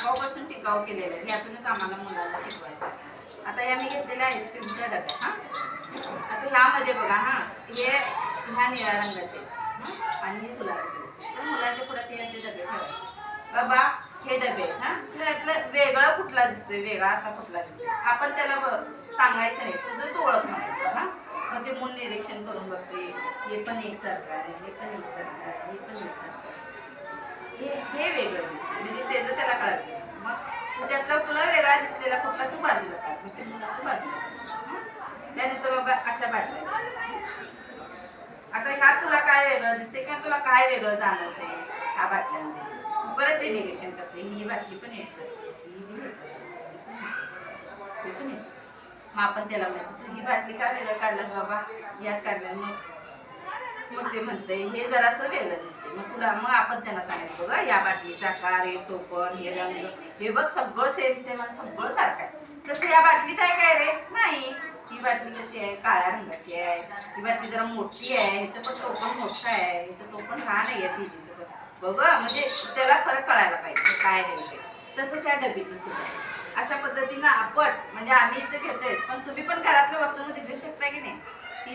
टाकाऊपासून टिकाऊ केलेलं आहे. यातूनच आम्हाला मुलांना शिकवायचं आहे. आता या मी घेतलेल्या आईस्क्रीमच्या डब्या हा. आता ह्यामध्ये बघा हां. हे ह्या निळ्या रंगाचे. आणि हे गुलाबाचे. तर मुलांच्या पुढे ते असे डबे ठेवायचे. बाबा हे डबे आहेत, हा. त्यातलं वेगळा कुठला दिसतोय? वेगळा असा कुठला दिसतोय? आपण त्याला सांगायचं नाही. तुझं तू ओळख म्हणायचं हां. मग ते मूल निरीक्षण करून बघते. हे पण एकसारखं आहे हे पण एकसारखं हे हे वेगळं दिसतं. म्हणजे त्याचं त्याला कळत मग त्यातला तुला वेगळा दिसलेला फक्त तू बाजूला काढ. मग ते मुलं बाजूला त्यानंतर बाबा अशा बाटल्या आता ह्या तुला काय वेगळं दिसते किंवा तुला काय वेगळं जाणवते ह्या बाटल्यामध्ये? परत ते निरीक्षण करते ही बाटली पण यायची. ही पण मग आपण त्याला म्हणतो ही बाटली का वेगळं काढलास बाबा? यात काढलं मग मग ते म्हणते हे जरासं वेगळं दिसते मग तुला मग आपण त्यांना सांगायचं बघा या बाटलीचा आकार हे टोपण हे रंग. हे बघ सगळं सेम सेम आणि सगळं सारखं आहे. तसं या बाटलीत आहे काय रे? नाही. ही बाटली कशी आहे? काळ्या रंगाची आहे. ही बाटली जरा मोठी आहे. ह्याचं पण टोपण मोठं आहे. ह्याचं टोपण लहान आहे या पण. बघा म्हणजे त्याला फरक कळायला पाहिजे काय आहे ते. तसंच या डबीचं सुद्धा आहे. अशा पद्धतीनं आपण म्हणजे आम्ही इथं घेतोय पण तुम्ही पण घरातल्या वस्तूमध्ये घेऊ शकता की नाही?